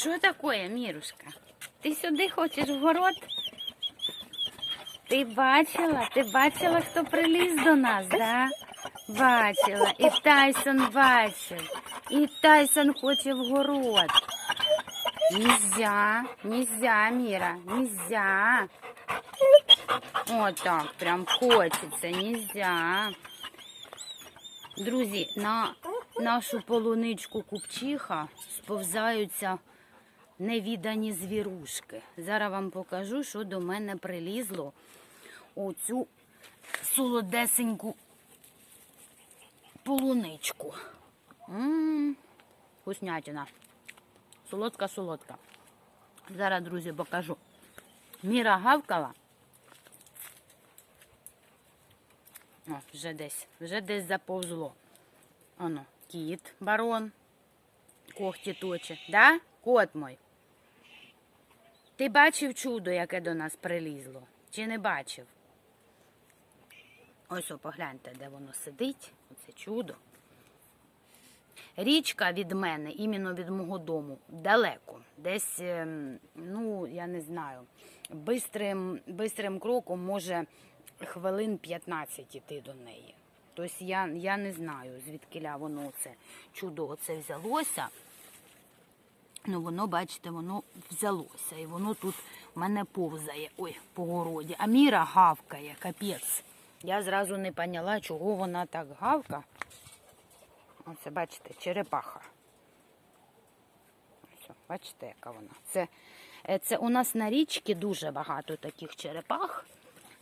Що таке, Мірушка? Ти сюди хочеш в город? Ти бачила? Ти бачила, хто приліз до нас, да? Бачила. І Тайсон бачив. І Тайсон хоче в город. Нельзя, нельзя, Міра, нельзя. Отак, прям хочеться, нельзя. Друзі, на нашу полуничку купчиха сповзаються невідані звірушки. Зараз вам покажу, що до мене прилізло у цю солодесеньку полуничку. М, Вкуснятина. Солодка-солодка. Зараз, друзі, покажу. Міра гавкала. О, вже десь, вже десь заповзло. Оно, кіт, барон. Когті точе. Да? Кот мой. Ти бачив чудо, яке до нас прилізло? Чи не бачив? Ось о, погляньте, де воно сидить. Оце чудо. Річка від мене, іменно від мого дому, далеко. Десь, ем, ну, я не знаю, бистрим, бистрим кроком може хвилин 15 іти до неї. Тобто я, я не знаю, звідки воно це чудо оце взялося. Ну, воно, бачите, воно взялося. І воно тут в мене повзає. Ой, по городі. А Міра гавкає, капець. Я зразу не поняла, чого вона так гавка. Оце, бачите, черепаха. Ось, бачите, яка вона. Це, е, це у нас на річці дуже багато таких черепах.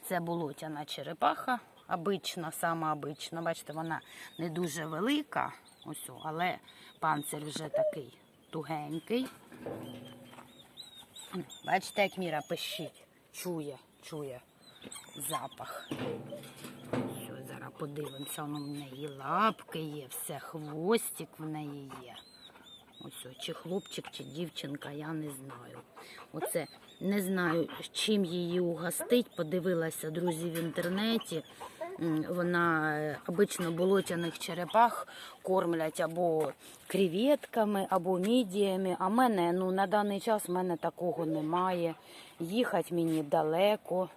Це болотяна черепаха, обична, сама обична. Бачите, вона не дуже велика, ось, але панцир вже такий тугенький. Бачите, як Міра пищить, чує, чує запах. Що, зараз подивимося, воно в неї лапки є, все, хвостик в неї є. Ось, о, чи хлопчик, чи дівчинка, я не знаю. Оце не знаю, чим її угостить. Подивилася, друзі, в інтернеті. Вона е, обично болотяних черепах кормлять або креветками, або мідіями. А мене ну, на даний час в мене такого немає. Їхати мені далеко.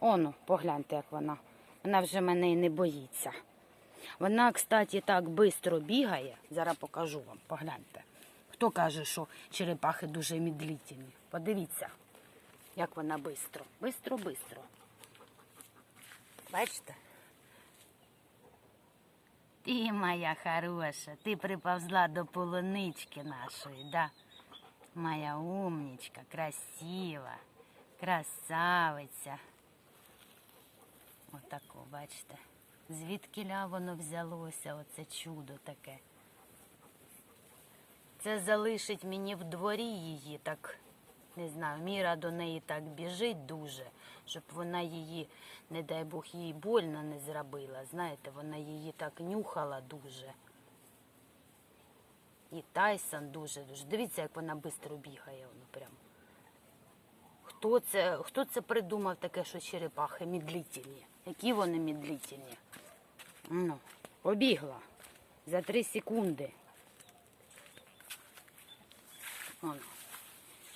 Оно, погляньте, як вона. Вона вже мене і не боїться. Вона, кстати, так швидко бігає. Зараз покажу вам, погляньте. Хто каже, що черепахи дуже медлительні? Подивіться, як вона швидко. Бистро, бистро. Бачите? Ти моя хороша, ти приповзла до полунички нашої, да? Моя умнічка, красива, красавиця. Отако, бачите. Звідки воно взялося, оце чудо таке. Це залишить мені в дворі її, так не знаю, Міра до неї так біжить дуже, щоб вона її, не дай Бог, їй больно не зробила. Знаєте, вона її так нюхала дуже. І Тайсон дуже дуже. Дивіться, як вона швидко бігає, воно прям. Хто це, хто це придумав таке, що черепахи медлительні? Які вони медлительні? Ну, побігла за три секунди. Оно.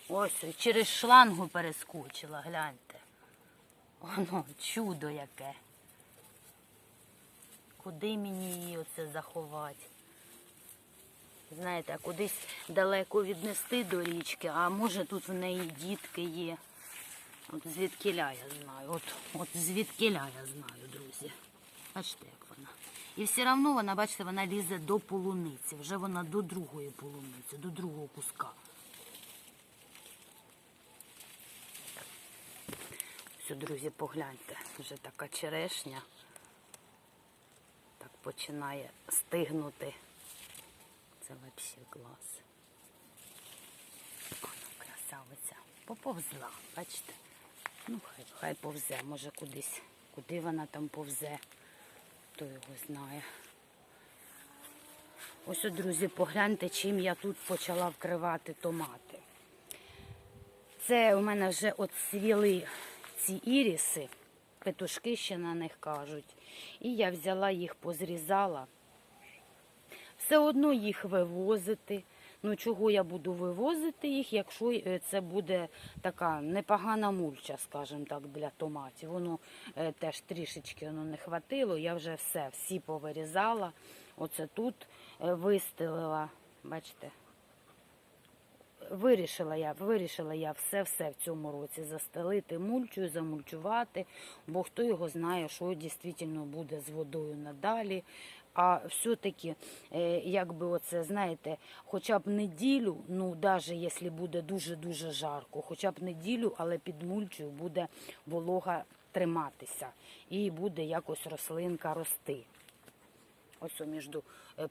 Ось через шлангу перескочила, гляньте. Воно, чудо яке. Куди мені її оце заховати? Знаєте, кудись далеко віднести до річки, а може тут в неї дітки є. От звідкиля я знаю. От, от звідкиля я знаю, друзі. Бачите, як вона. І все одно вона, бачите, вона лізе до полуниці. Вже вона до другої полуниці, до другого куска. Все, друзі, погляньте, вже така черешня. Так починає стигнути. Це взагалі клас. Ну, красавиця. Поповзла, бачите? Ну, хай, хай повзе, може кудись. Куди вона там повзе, хто його знає. Ось, друзі, погляньте, чим я тут почала вкривати томати. Це у мене вже от свіли ці іріси, петушки ще на них кажуть. І я взяла їх, позрізала. Все одно їх вивозити, Ну чого я буду вивозити їх, якщо е, це буде така непогана мульча, скажімо так, для томатів. Воно е, теж трішечки воно не хватило. Я вже все, всі повирізала. Оце тут е, вистелила, бачите. Вирішила я, вирішила я все-все в цьому році застелити мульчою, замульчувати, бо хто його знає, що дійсно буде з водою надалі. А все-таки, е, якби оце, знаєте, хоча б неділю, ну навіть якщо буде дуже-дуже жарко, хоча б неділю, але під мульчою буде волога триматися і буде якось рослинка рости. Ось між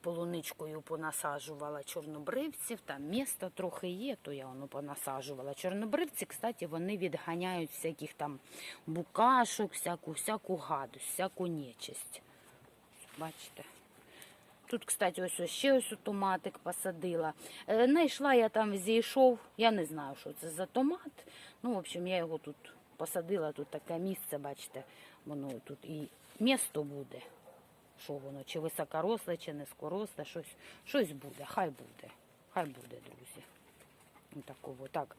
полуничкою понасаджувала чорнобривців, там місто трохи є, то я воно понасаджувала. Чорнобривці, кстати, вони відганяють всяких там букашок, всяку, всяку гадость, всяку нечисть. Бачите? Тут, кстати, ось ось ще ось томатик посадила. Е, Знайшла я там зійшов, я не знаю, що це за томат. Ну, в общем, я його тут посадила, тут таке місце, бачите, воно тут і місто буде. Що воно, чи високоросле, чи низькоросле, щось, щось буде, хай буде. Хай буде, друзі. Такого, так.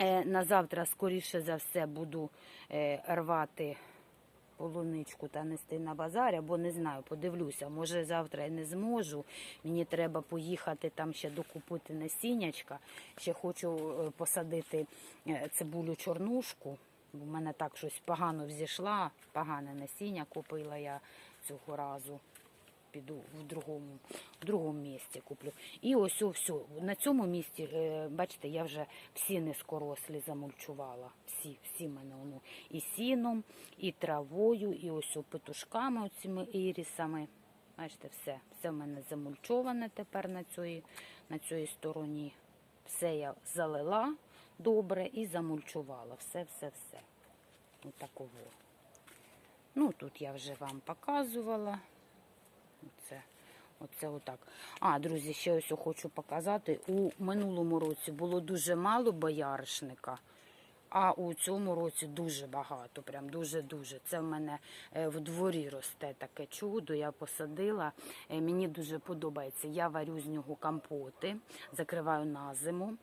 Е, на завтра, скоріше за все, буду е, рвати полуничку та нести на базар, або не знаю, подивлюся. Може завтра я не зможу. Мені треба поїхати там ще докупити насіннячка. Ще хочу е, посадити е, цибулю чорнушку. Бо в мене так щось погано взійшла, погане насіння купила я цього разу. Піду в другому, в другому місці куплю. І ось все. На цьому місці, е, бачите, я вже всі низькорослі замульчувала. Всі, всі мене воно і сіном, і травою, і ось петушками, оціми ірісами. Бачите, все. Все в мене замульчоване тепер на цій, на цій стороні. Все я залила добре і замульчувала. Все, все, все. Ось такого. Ну, тут я вже вам показувала. Оце, оце отак. А, друзі, ще ось хочу показати. У минулому році було дуже мало бояришника, а у цьому році дуже багато. Прям дуже-дуже. Це в мене е, в дворі росте таке чудо. Я посадила. Е, Мені дуже подобається. Я варю з нього компоти, закриваю на зиму.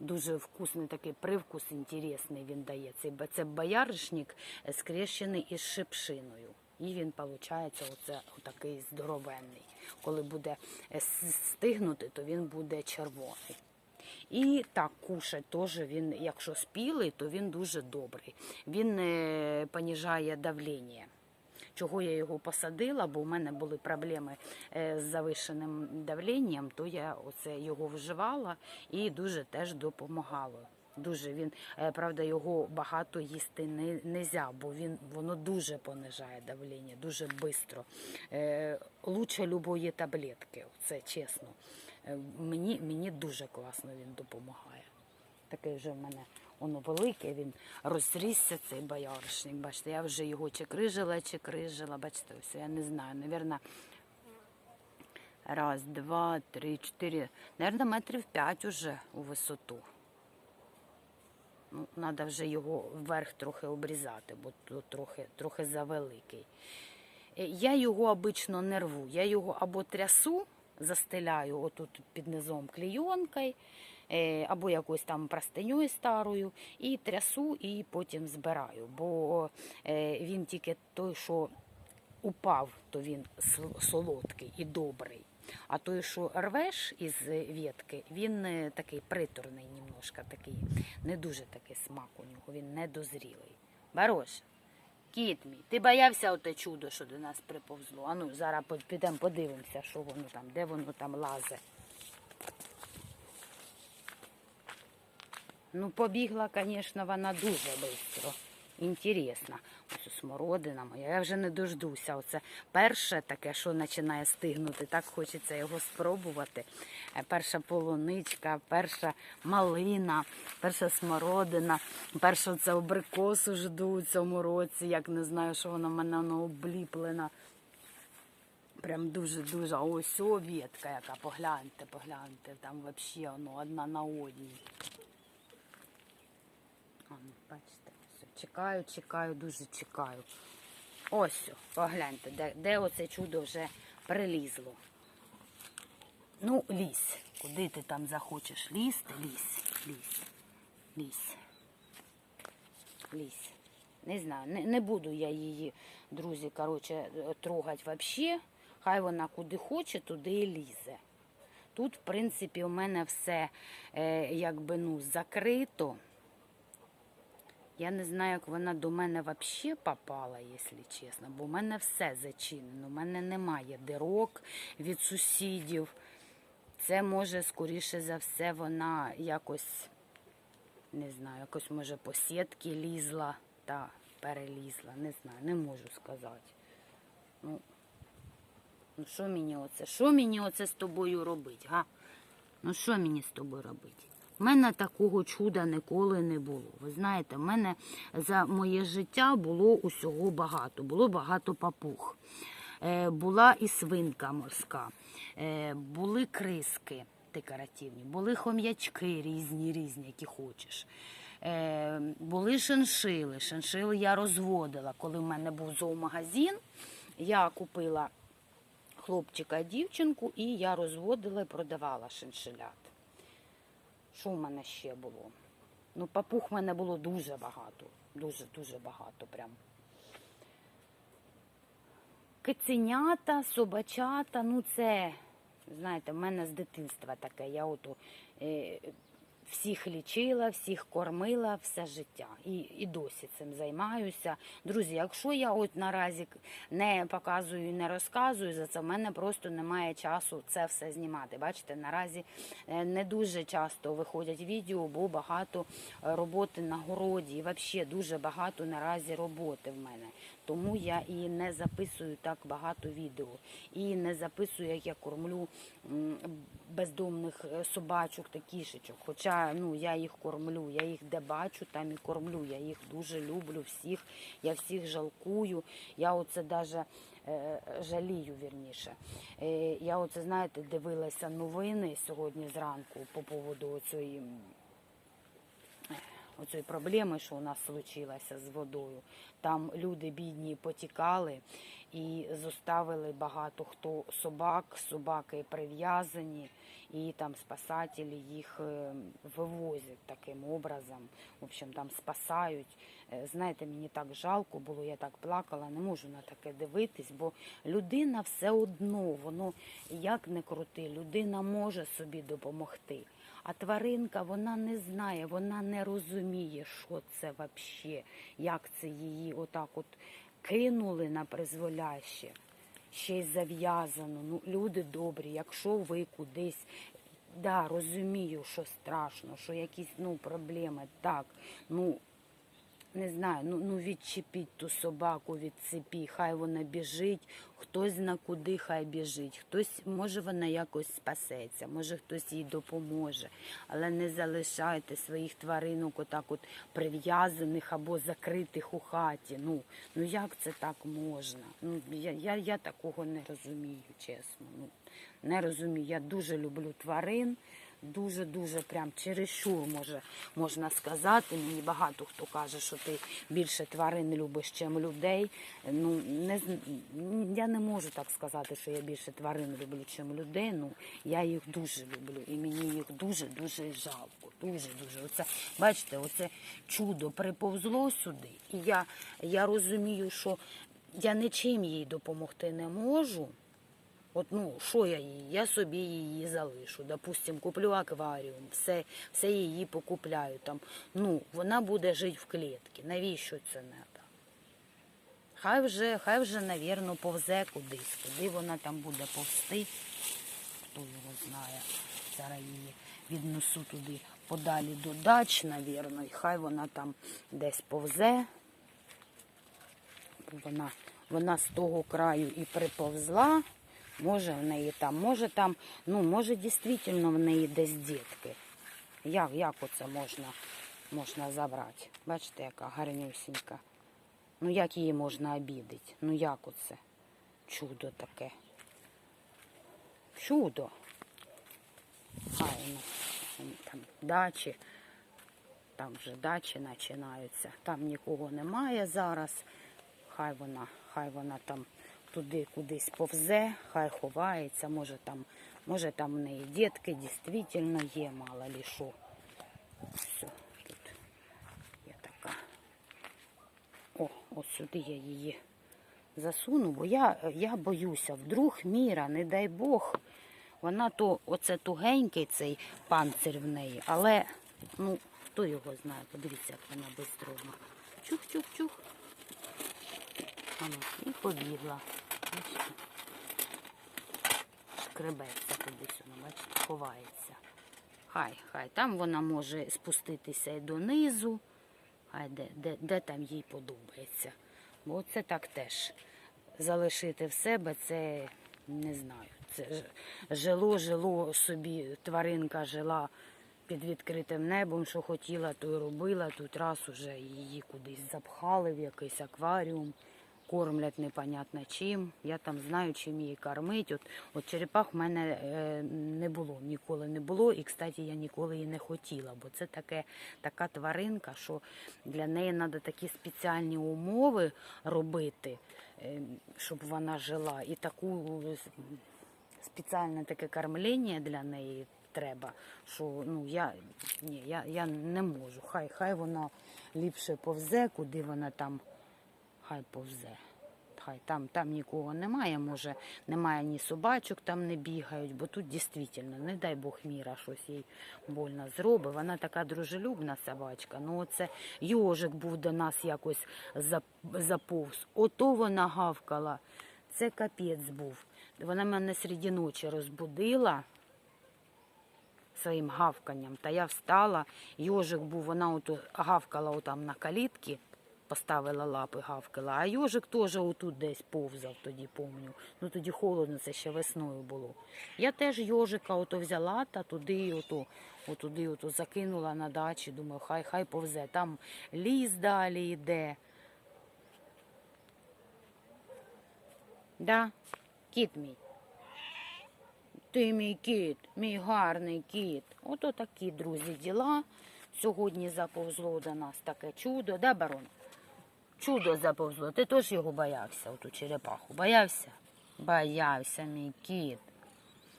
Дуже вкусний такий привкус, інтересний він дає. Це бояришник е, скрещений із шипшиною. І він виходить оце отакий здоровенний. Коли буде стигнути, то він буде червоний. І так кушать теж він, якщо спілий, то він дуже добрий. Він е, поніжає давлення. Чого я його посадила, бо в мене були проблеми е, з завишеним давленням, то я оце його вживала і дуже теж допомагало. Дуже він, е, правда, його багато їсти не нельзя, бо він воно дуже понижає давлення, дуже швидко. Лучше любої таблетки, це чесно. Е, мені, мені дуже класно він допомагає. Такий вже в мене воно велике, він розрісся, цей бояришник. Бачите, я вже його чи крижила, чи крижила. Бачите, ось я не знаю. Навірно, раз, два, три, чотири. Навірно, метрів п'ять уже у висоту. Ну, треба вже його вверх трохи обрізати, бо тут трохи, трохи завеликий. Е, Я його обично не рву. Я його або трясу, застеляю отут під низом клійонкою, е, або якоюсь там простиньою старою, і трясу, і потім збираю. Бо е, він тільки той, що упав, то він солодкий і добрий. А той, що рвеш із ветки, він е, такий приторний немножко такий, не дуже такий смак у нього, він недозрілий. Барош, кіт мій, ти боявся оте чудо, що до нас приповзло. А ну, зараз підемо подивимося, що воно там, де воно там лазе. Ну, побігла, звісно, вона дуже швидко. Інтересна. Ось смородина моя. Я вже не дождуся. Оце перше таке, що починає стигнути. Так хочеться його спробувати. Е, Перша полуничка, перша малина, перша смородина, перша це абрикосу жду у цьому році. Як не знаю, що вона в мене воно обліплена. Прям дуже-дуже. Ось о ветка, яка погляньте, погляньте. Там взагалі воно одна на одній. А, ну, бачите, все, чекаю, чекаю, дуже чекаю. Ось, погляньте, де, де оце чудо вже прилізло. Ну, ліс. Куди ти там захочеш лізти? Лізь, лізь, лізь. Лізь. Не знаю, не, не буду я її, друзі, коротше, трогати взагалі. Хай вона куди хоче, туди і лізе. Тут, в принципі, у мене все е, якби ну, закрито. Я не знаю, як вона до мене взагалі попала, якщо чесно, бо в мене все зачинено. У мене немає дирок від сусідів. Це може, скоріше за все, вона якось, не знаю, якось може по сітки лізла та перелізла. Не знаю, не можу сказати. Ну, ну що мені оце? Що мені оце з тобою робить, га? Ну що мені з тобою робити? У мене такого чуда ніколи не було. Ви знаєте, в мене за моє життя було усього багато. Було багато папуг. Е, була і свинка морська, е, були криски декоративні, були хом'ячки різні, різні, які хочеш. Е, були шиншили. Шиншили я розводила. Коли в мене був зоомагазин, я купила хлопчика, дівчинку, і я розводила і продавала шиншилят. Що в мене ще було? Ну, папух в мене було дуже багато. Дуже-дуже багато прям. Киценята, собачата, ну це, знаєте, в мене з дитинства таке. Я ото е, всіх лічила, всіх кормила все життя. І, і досі цим займаюся. Друзі, якщо я от наразі не показую не розказую за це, в мене просто немає часу це все знімати. Бачите, наразі е, не дуже часто виходять відео, бо багато е, роботи на городі. І взагалі дуже багато наразі роботи в мене. Тому я і не записую так багато відео. І не записую, як я кормлю бездомних е, собачок та кішечок. Хоча ну, я їх кормлю, я їх де бачу, там і кормлю. Я їх дуже люблю всіх, я всіх жалкую. Я оце даже е, жалію вірніше. Е, я оце, знаєте, дивилася новини сьогодні зранку по поводу цієї оцієї проблеми, що у нас случилася з водою. Там люди бідні потікали і зоставили багато хто собак, собаки прив'язані, і там спасателі їх е, вивозять таким образом. В общем, там спасають. Е, Знаєте, мені так жалко було, я так плакала, не можу на таке дивитись, бо людина все одно, воно як не крути, людина може собі допомогти. А тваринка вона не знає, вона не розуміє, що це взагалі, як це її отак от кинули на призволяще, ще й зав'язано. Ну, люди добрі, якщо ви кудись. Да, розумію, що страшно, що якісь ну, проблеми, так. Ну, не знаю, ну, ну відчепіть ту собаку від цепі, хай вона біжить, хтось зна куди хай біжить, хтось, може вона якось спасеться, може хтось їй допоможе, але не залишайте своїх тваринок отак от прив'язаних або закритих у хаті. Ну, ну як це так можна? Ну, я, я, я такого не розумію, чесно. Ну, не розумію. Я дуже люблю тварин. Дуже-дуже прям чересчур може, можна сказати. Мені багато хто каже, що ти більше тварин любиш, чим людей. Ну, не, я не можу так сказати, що я більше тварин люблю, чим людей. Ну, я їх дуже люблю і мені їх дуже-дуже жалко. Дуже-дуже. Оце, бачите, оце чудо приповзло сюди. І я, я розумію, що я нічим їй допомогти не можу. От ну, що я їй? Я собі її залишу. Допустим, куплю акваріум, все, все її покупляю там. Ну, вона буде жити в клітці. Навіщо це треба? Хай вже, хай вже, навірно, повзе кудись. Куди вона там буде повсти, хто його знає. Зараз її віднесу туди подалі до дач, навірно, і хай вона там десь повзе. Вона, вона з того краю і приповзла. Може в неї там, може там, ну, може дійсно в неї десь дітки. Як, як оце можна, можна забрати? Бачите, яка гарнюсінька. Ну як її можна обідати? Ну як оце? Чудо таке. Чудо. Файно. Там дачі. Там вже дачі починаються. Там нікого немає зараз. Хай вона, хай вона там туди кудись повзе, хай ховається, може там, може там в неї дітки дійсно є, мало лі. Все, тут є така. О, ось сюди я її засуну, бо я, я боюся, вдруг міра, не дай Бог, вона то, оце тугенький цей панцир в неї, але, ну, хто його знає, подивіться, як вона бистро. Чух-чух-чух. І побігла. Бачите? Шкребеться кудись, вона, бачите, ховається. Хай, хай. Там вона може спуститися і донизу, хай де, де, де там їй подобається. Бо це так теж. Залишити в себе це не знаю. Це жило, жило собі, тваринка жила під відкритим небом, що хотіла, то й робила. Тут раз уже її кудись запхали в якийсь акваріум, кормлять непонятно чим. Я там знаю, чим її кормить. От, от черепах в мене е, не було, ніколи не було. І, кстати, я ніколи її не хотіла, бо це таке, така тваринка, що для неї треба такі спеціальні умови робити, е, щоб вона жила. І таку е, спеціальне таке кормлення для неї треба, що ну я ні, я, я не можу. Хай хай вона ліпше повзе, куди вона там, хай повзе. Хай там, там нікого немає, може, немає ні собачок, там не бігають, бо тут дійсно, не дай Бог міра щось їй больно зробить. Вона така дружелюбна собачка. Ну оце йожик був до нас якось заповз. Ото вона гавкала. Це капець був. Вона мене серед ночі розбудила своїм гавканням. Та я встала, йожик був, вона ото гавкала отам на калітки, поставила лапи, гавкала, а йожик теж отут десь повзав тоді, помню. Ну тоді холодно, це ще весною було. Я теж йожика ото взяла та туди, ото, отуди ото закинула на дачі, думаю, хай хай повзе. Там ліс далі йде. Да, кіт мій. Ти мій кіт, мій гарний кіт. Ото такі, друзі, діла. Сьогодні заповзло до нас таке чудо, да, барон? Чудо заповзло. Ти теж його боявся, оту черепаху. Боявся? Боявся, мій кіт.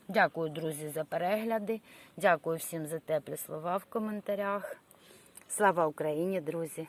Дякую, друзі, за перегляди. Дякую всім за теплі слова в коментарях. Слава Україні, друзі!